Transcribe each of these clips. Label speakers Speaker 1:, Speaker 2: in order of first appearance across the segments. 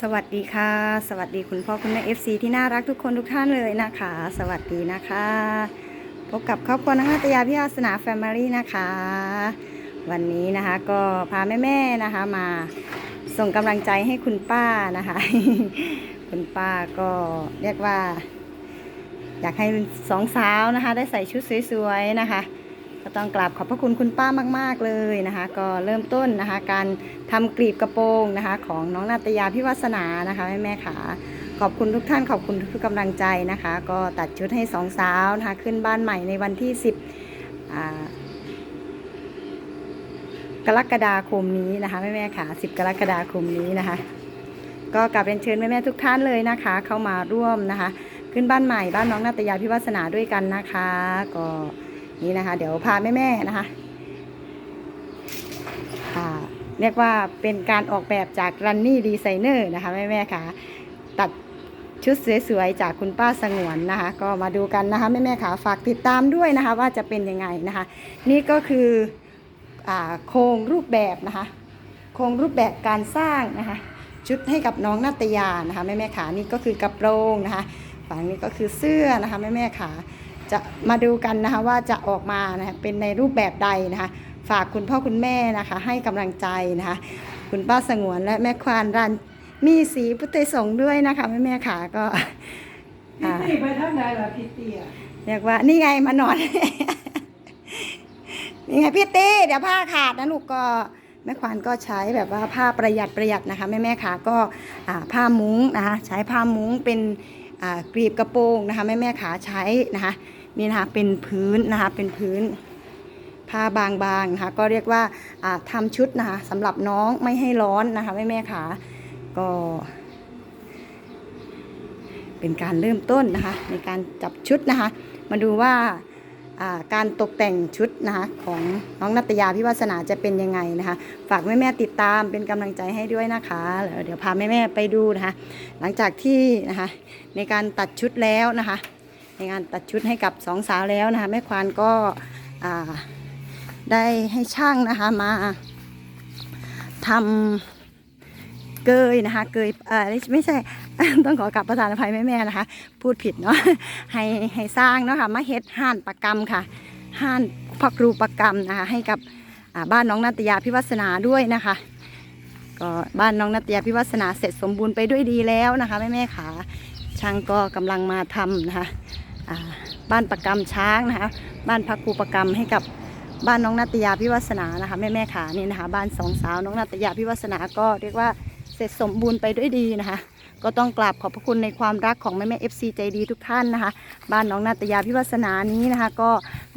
Speaker 1: สวัสดีค่ะ สวัสดีคุณพ่อคุณแม่ FC ที่น่ารักทุกคนทุกท่านเลยนะคะ สวัสดีนะคะ พบกับครอบครัวนักนาตยาพิอาสนาแฟมิลี่นะคะ วันนี้นะคะก็พาแม่ๆนะคะมาส่งกำลังใจให้คุณป้านะคะ คุณป้าก็เรียกว่า อยากให้สองสาวนะคะ ได้ใส่ชุดสวยๆนะคะ ก็ต้องกราบขอบพระคุณคุณป้ามาก ๆ เลยนะคะ ก็เริ่มต้นนะคะ การทำกรีบกระโปรงนะคะ ของน้องนาตยาพิวัสนานะคะแม่แม่ๆขาขอบคุณทุกท่านขอบคุณทุกกำลังใจนะคะ ก็ตัดชุดให้สองสาวนะคะ ขึ้นบ้านใหม่ในวันที่ 10กรกฎาคมนี้นะคะแม่แม่ๆขา10 กรกฎาคมนี้นะคะ ก็กลับเรียนเชิญแม่แม่ๆทุกท่านเลยนะคะ เข้ามาร่วมนะคะ ขึ้นบ้านใหม่บ้านน้องนาตยาพิวัสนาด้วยกันนะคะ ก็ นี่นะคะ เดี๋ยวพาแม่ๆนะคะเรียกว่าเป็นการออกแบบจากรันนี่ดีไซเนอร์นะคะ แม่ๆค่ะ ตัดชุดสวยๆจากคุณป้าสงวนนะคะ ก็มาดูกันนะคะ แม่ๆค่ะ ฝากติดตามด้วยนะคะ ว่าจะเป็นยังไงนะคะ นี่ก็คืออโครงรูปแบบนะคะ โครงรูปแบบการสร้างนะคะ ชุดให้กับน้องนาตยานะคะ แม่แม่ขานี่ก็คือกระโปรงนะคะ ฝั่งนี้ก็คือเสื้อนะคะ แม่แม่ขา จะมาดูกันนะคะว่าจะออกมานะคะเป็นในรูปแบบใดนะคะ ฝากคุณพ่อคุณแม่นะคะ ให้กำลังใจนะคะ คุณป้าสงวนและแม่ควานรันมีสีพุทธสงฆ์ด้วยนะคะแม่แม่ขาก็
Speaker 2: พี่
Speaker 1: อ่า
Speaker 2: ตี้ไปทางไหนล่ะพี่ตี้อะ
Speaker 1: เรียกว่านี่ไงมานอนนี่ไงพี่ตีเดี๋ยวผ้าขาดนะลูกก็แม่ควานก็ใช้แบบว่าผ้าประหยัดประหยัดนะคะแม่แม่ขาก็อ่าผ้ามุ้งนะคะใช้ผ้ามุ้งเป็นอ่า กรีบกระโปรงนะคะแม่แม่ขาใช้นะคะนี่นะคะเป็นพื้นนะคะเป็นพื้นผ้าบางๆนะคะก็เรียกว่าทำทำชุดนะคะสำหรับน้องไม่ให้ร้อนนะคะแม่แม่ขาก็เป็นการเริ่มต้นนะคะในการจับชุดนะคะ มาดูว่า การตกแต่งชุดนะคะของน้องนัตยาพิวัสนาจะเป็นยังไงนะคะ ฝากแม่ๆติดตามเป็นกำลังใจให้ด้วยนะคะเดี๋ยวพาแม่ๆไปดูนะคะ หลังจากที่นะคะในการตัดชุดแล้วนะคะ ในการตัดชุดให้กับสองสาวแล้วนะคะแม่ควานก็ได้ให้ช่างนะคะมาทำ เกยนะคะ เกยเออไม่ใช่ ต้องขอกลับประธานอภัยแม่ๆนะคะ พูดผิดเนาะให้ให้สร้างเนาะค่ะมาเฮ็ดห่านประกรรมค่ะห่านพักรูประกรรมนะคะ ให้กับบ้านน้องนัตยาพิวัสนาด้วยนะคะ ก็บ้านน้องนัตยาพิวัสนาเสร็จสมบูรณ์ไปด้วยดีแล้วนะคะแม่แม่ขาช่างก็กำลังมาทำนะคะบ้านประกรรมช้างนะคะ บ้านพักครูประกรรมให้กับบ้านน้องนัตยาพิวัสนานะคะแม่แม่ขานี่นะคะ บ้านสองสาวน้องนัตยาพิวัสนาก็เรียกว่า เสร็จสมบูรณ์ไปด้วยดีนะคะ ก็ต้องกราบขอบพระคุณในความรักของแม่แม่เอฟซีใจดีทุกท่านนะคะ บ้านน้องนาตยาพิวัสนานี้นะคะ ก็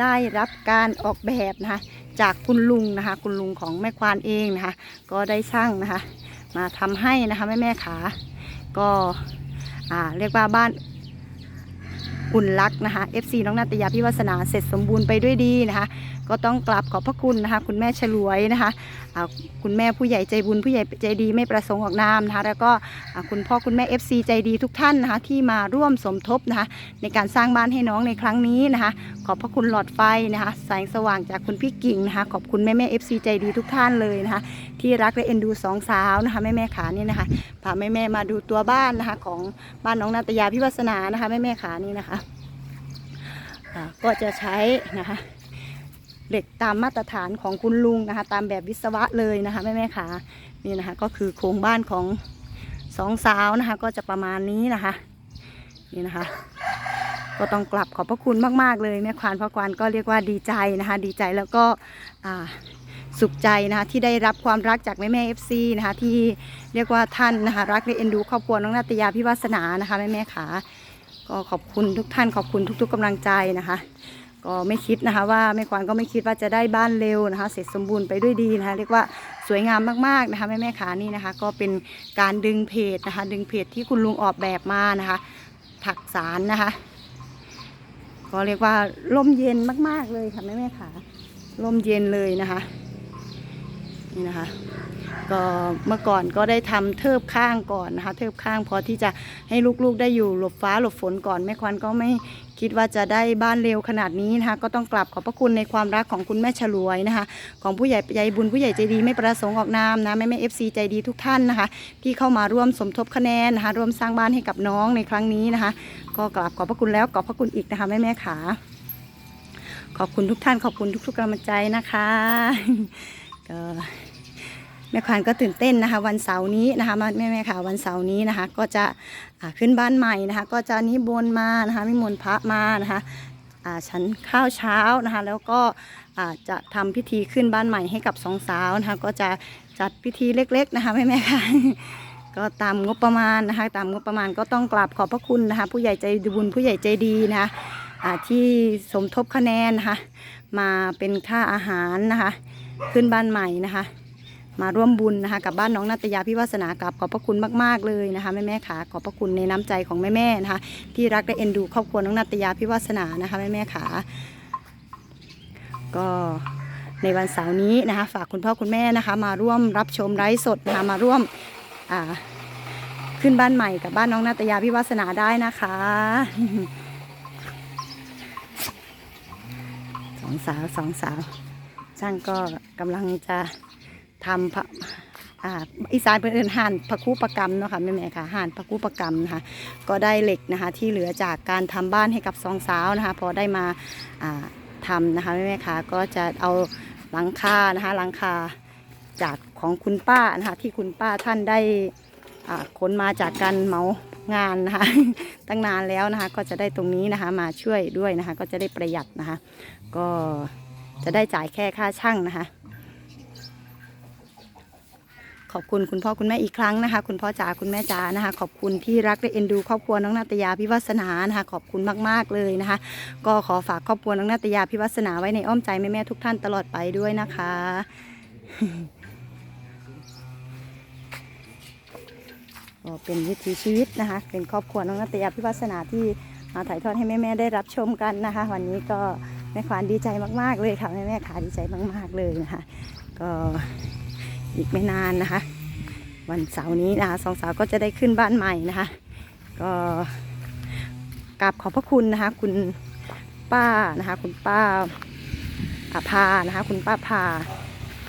Speaker 1: ได้รับการออกแบบนะคะ จากคุณลุงนะคะ คุณลุงของแม่ควานเองนะคะ ก็ได้ช่างนะคะ มาทำให้นะคะแม่แม่ขา ก็อ่าเรียกว่าบ้าน อุ่นรักนะคะ FC น้องนาตยาพิวัสนาเสร็จสมบูรณ์ไปด้วยดีนะคะ ก็ต้องกราบขอบพระคุณนะคะ คุณแม่ฉลวยนะคะคุณแม่ผู้ใหญ่ใจบุญผู้ใหญ่ใจดีไม่ประสงค์ออกนามนะคะแล้วก็คุณพ่อคุณแม่ FC ใจดีทุกท่านนะคะที่มาร่วมสมทบนะคะในการสร้างบ้านให้น้องในครั้งนี้นะคะ ขอบพระคุณหลอดไฟนะคะ แสงสว่างจากคุณพี่กิ่งนะคะ ขอบคุณแม่แม่ FC ใจดีทุกท่านเลยนะคะ ที่รักและเอ็นดูสองสาวนะคะแม่แม่ขานี่นะคะพาแม่แม่มาดูตัวบ้านนะคะของบ้านน้องนาตยาพิวัสนานะคะแม่แม่ขานี่นะคะก็จะใช้นะคะเหล็กตามมาตรฐานของคุณลุงนะคะตามแบบวิศวะเลยนะคะแม่แม่ขานี่นะคะก็คือโครงบ้านของสองสาวนะคะก็จะประมาณนี้นะคะนี่นะคะก็ต้องกลับขอบพระคุณมาก ๆ เลยแม่ควานพ่อควานก็เรียกว่าดีใจนะคะ ดีใจแล้วก็อ่า สุขใจนะคะที่ได้รับความรักจากแม่แม่เอฟซีนะคะที่เรียกว่าท่านนะคะรักและเอ็นดูครอบครัวน้องนาตยาพิวัสนานะคะแม่แม่ขาก็ขอบคุณทุกท่านขอบคุณทุก ๆกำลังใจนะคะ ก็ไม่คิดนะคะว่าแม่ควานก็ไม่คิดว่าจะได้บ้านเร็วนะคะ เสร็จสมบูรณ์ไปด้วยดีนะคะเรียกว่าสวยงามมากๆนะคะแม่แม่ขานี่นะคะ ก็เป็นการดึงเพจนะคะ ดึงเพจที่คุณลุงออกแบบมานะคะ ถักสารนะคะ ก็เรียกว่าร่มเย็นมาก ๆเลยค่ะแม่แม่ขาร่มเย็นเลยนะคะ นี่นะคะ ก็เมื่อก่อนก็ได้ทำเทิบข้างก่อนนะคะ เทิบข้างพอที่จะให้ลูกๆได้อยู่หลบฟ้าหลบฝนก่อนแม่ควันก็ไม่คิดว่าจะได้บ้านเร็วขนาดนี้นะคะ ก็ต้องกลับขอบพระคุณในความรักของคุณแม่ฉลวยนะคะ ของผู้ใหญ่ใจบุญผู้ใหญ่ใจดีไม่ประสงค์ออกนามนะแม่แม่เอฟซีใจดีทุกท่านนะคะ ที่เข้ามาร่วมสมทบคะแนนนะคะ ร่วมสร้างบ้านให้กับน้องในครั้งนี้นะคะ ก็กราบขอบพระคุณแล้วขอบพระคุณอีกนะคะแม่แม่ขาขอบคุณทุกท่านขอบคุณทุกๆกำลังใจนะคะ ก็แม่ควานก็ตื่นเต้นนะคะ วันเสาร์นี้นะคะแม่แม่ๆค่ะวันเสาร์นี้นะคะ ก็จะขึ้นบ้านใหม่นะคะ ก็จะนิมนมานะคะนิมนพระมานะคะฉันข้าวเช้านะคะ แล้วก็จะทำพิธีขึ้นบ้านใหม่ให้กับสองสาวนะคะ ก็จะจัดพิธีเล็ก ๆ นะคะแม่แม่ๆค่ะก็ตามงบประมาณนะคะ ตามงบประมาณก็ต้องกราบขอบพระคุณนะคะ ผู้ใหญ่ใจบุญผู้ใหญ่ใจดีนะคะที่สมทบคะแนนนะคะ มาเป็นค่าอาหารนะคะ ขึ้นบ้านใหม่นะคะ มาร่วมบุญนะคะ กับบ้านน้องนาตยาพิวาสนากับขอบพระคุณมากๆเลยนะคะแม่แม่ขาขอบพระคุณในน้ำใจของแม่แม่นะคะ ที่รักและเอ็นดูครอบครัวน้องนาตยาพิวาสนานะคะแม่แม่ขาก็ในวันเสาร์นี้นะคะ ฝากคุณพ่อคุณแม่นะคะ มาร่วมรับชมไลฟ์สดนะคะมาร่วมขึ้นบ้านใหม่กับบ้านน้องนาตยาพิวาสนาได้นะคะสองสาวสองสาว ช่างก็กำลังจะทำพระอีสานเป็นเอินห่านพระคูประกรรมเนาะค่ะแม่แม่ค่ะห่านพระคูประกรรมนะคะก็ได้เหล็กนะคะที่เหลือจากการทำบ้านให้กับสองสาวนะคะพอได้มาทำนะคะแม่แม่ค่ะก็จะเอาหลังคานะคะหลังคาจากของคุณป้านะคะที่คุณป้าท่านได้ขนมาจากการเหมางานนะคะตั้งนานแล้วนะคะก็จะได้ตรงนี้นะคะมาช่วยด้วยนะคะก็จะได้ประหยัดนะคะก็ จะได้จ่ายแค่ค่าช่างนะคะ ขอบคุณคุณพ่อคุณแม่อีกครั้งนะคะ คุณพ่อจ๋าคุณแม่จ๋านะคะ ขอบคุณที่รักและเอ็นดูครอบครัวน้องนาตยาพิวัสนานะคะ ขอบคุณมากๆเลยนะคะ ก็ขอฝากครอบครัวน้องนาตยาพิวัสนาไว้ในอ้อมใจแม่ๆทุกท่านตลอดไปด้วยนะคะก็เป็นวิถีชีวิตนะคะ เป็นครอบครัวน้องนาตยาพิวัสนาที่มาถ่ายทอดให้แม่ ๆ ได้รับชมกันนะคะ วันนี้ก็ แม่ควานดีใจมากๆเลยค่ะแม่ๆขาดีใจมาก ๆเลยนะคะ ก็อีกไม่นานนะคะ วันเสาร์นี้นะคะสองสาวก็จะได้ขึ้นบ้านใหม่นะคะ ก็กราบขอบพระคุณนะคะ คุณป้านะคะ คุณป้าอาภานะคะ คุณป้าพา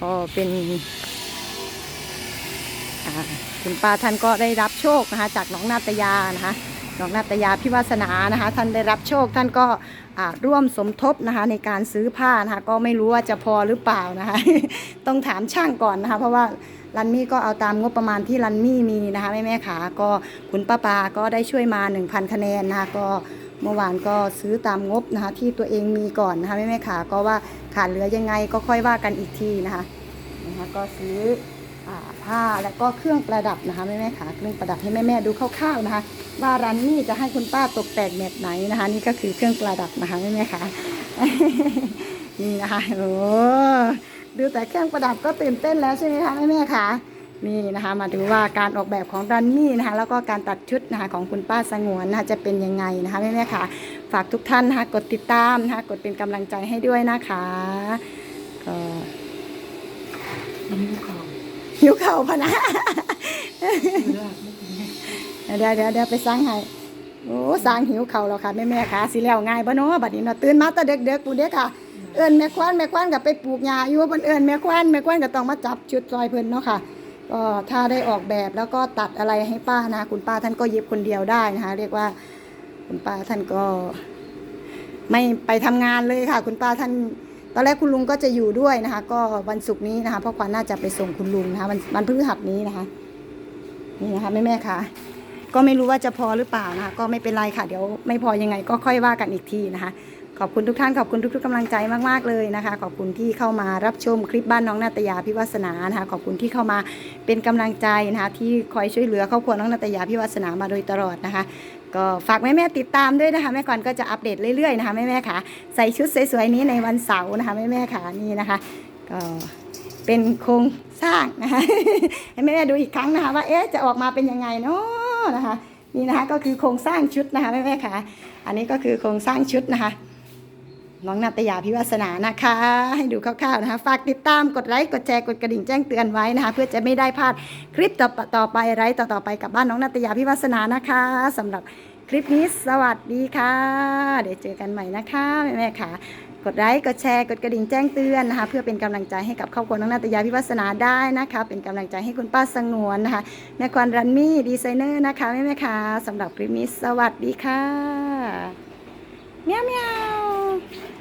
Speaker 1: ก็เป็นคุณป้าท่านก็ได้รับโชคนะคะ จากน้องนาตยานะคะน้องนาตยาพิวาสนานะคะ ท่านได้รับโชคท่านก็ ร่วมสมทบนะคะในการซื้อผ้านะคะก็ไม่รู้ว่าจะพอหรือเปล่านะคะต้องถามช่างก่อนนะคะ เพราะว่ารันมี่ก็เอาตามงบประมาณที่รันมี่มีนะคะแม่แม่ขาก็คุณป้าปาก็ได้ช่วยมา 1,000 คะแนนนะคะก็เมื่อวานก็ซื้อตามงบนะคะที่ตัวเองมีก่อนนะคะแม่แม่ขาก็ว่าขาดเหลือยังไงก็ค่อยว่ากันอีกทีนะคะนะคะก็ซื้อ ผ้าและก็เครื่องประดับนะคะแม่แม่ขาเครื่องประดับให้แม่แม่ดูคร่าวๆนะคะ ว่าร้านนี้จะให้คุณป้าตกแต่งแบบไหนนะคะ นี่ก็คือเครื่องประดับนะคะแม่แม่ขานี่นะคะโอ้ดูแต่เครื่องประดับก็ตื่นเต้นแล้วใช่ไหมคะแม่แม่ขานี่นะคะมาดูว่าการออกแบบของรันนี่นะคะ แล้วก็การตัดชุดนะคะของคุณป้าสงวนนะคะจะเป็นยังไงนะคะแม่แม่ขาฝากทุกท่านนะคะกดติดตามนะคะกดเป็นกำลังใจให้ด้วยนะคะก็
Speaker 2: ขา
Speaker 1: หิวเข่าพะนะ
Speaker 2: เดี๋
Speaker 1: ยวเดี๋ยวเดี๋ยวไปสร้างให้โอ้สร้างหิวเข่าแล้วค่ะแม่แม่ค่ะสิแล้วง่ายบ่เนาะบัดนี้เนาะตื่นมาแต่เด็กๆปูเด็กค่ะเอิ้นแม่ควานแม่ควานก็ไปปลูกหญ้าอยู่เพิ่นเอิ้นแม่ควานแม่ควานก็ต้องมาจับชุดซอยเพิ่นเนาะค่ะก็ถ้าได้ออกแบบแล้วก็ตัดอะไรให้ป้านะ คุณป้าท่านก็เย็บคนเดียวได้นะคะ เรียกว่า คุณป้าท่านก็ ไม่ไปทำงานเลยค่ะ คุณป้าท่าน ตอนแรกคุณลุงก็จะอยู่ด้วยนะคะ ก็วันศุกร์นี้นะคะเพราะควานน่าจะไปส่งคุณลุงนะคะวันวันพฤหัสนี้นะคะ นี่นะคะแม่แม่ค่ะ ก็ไม่รู้ว่าจะพอหรือเปล่านะคะ ก็ไม่เป็นไรค่ะเดี๋ยวไม่พอยังไง ก็ค่อยว่ากันอีกทีนะคะ ขอบคุณทุกท่านขอบคุณทุกๆกำลังใจมากๆเลยนะคะ ขอบคุณที่เข้ามารับชมคลิปบ้านน้องนาตยาพิวัสนานะคะ ขอบคุณที่เข้ามาเป็นกำลังใจนะคะ ที่คอยช่วยเหลือครอบครัวน้องนาตยาพิวัสนามาโดยตลอดนะคะ ก็ฝากแม่แม่ติดตามด้วยนะคะ แม่กอนก็จะอัปเดตเรื่อยๆนะคะแม่แม่ค่ะใส่ชุดสวยๆนี้ในวันเสาร์นะคะแม่แม่ค่ะนี่นะคะ ก็เป็นโครงสร้างนะคะให้แม่แม่ดูอีกครั้งนะคะ ว่าเอ๊ะจะออกมาเป็นยังไงเนาะนะคะนี่นะคะก็คือโครงสร้างชุดนะคะแม่แม่ค่ะ อันนี้ก็คือโครงสร้างชุดนะคะ น้องนาตยาพิวัสนานะคะ ให้ดูคร่าวๆนะคะ ฝากติดตามกดไลค์กดแชร์กดกระดิ่งแจ้งเตือนไว้นะคะ เพื่อจะไม่ได้พลาดคลิปต่อต่อไปไลฟ์ต่อไปกับบ้านน้องนาตยาพิวัสนานะคะสำหรับคลิปนี้สวัสดีค่ะ เดี๋ยวเจอกันใหม่นะคะแม่ๆค่ะ กดไลค์กดแชร์กดกระดิ่งแจ้งเตือนนะคะ เพื่อเป็นกำลังใจให้กับครอบครัวน้องนาตยาพิวัสนาได้นะคะ เป็นกำลังใจให้คุณป้าสงวนนะคะแม่ควันรันมี่ดีไซเนอร์นะคะแม่ๆค่ะสำหรับคลิปนี้สวัสดีค่ะเมียวเมียว Tchau!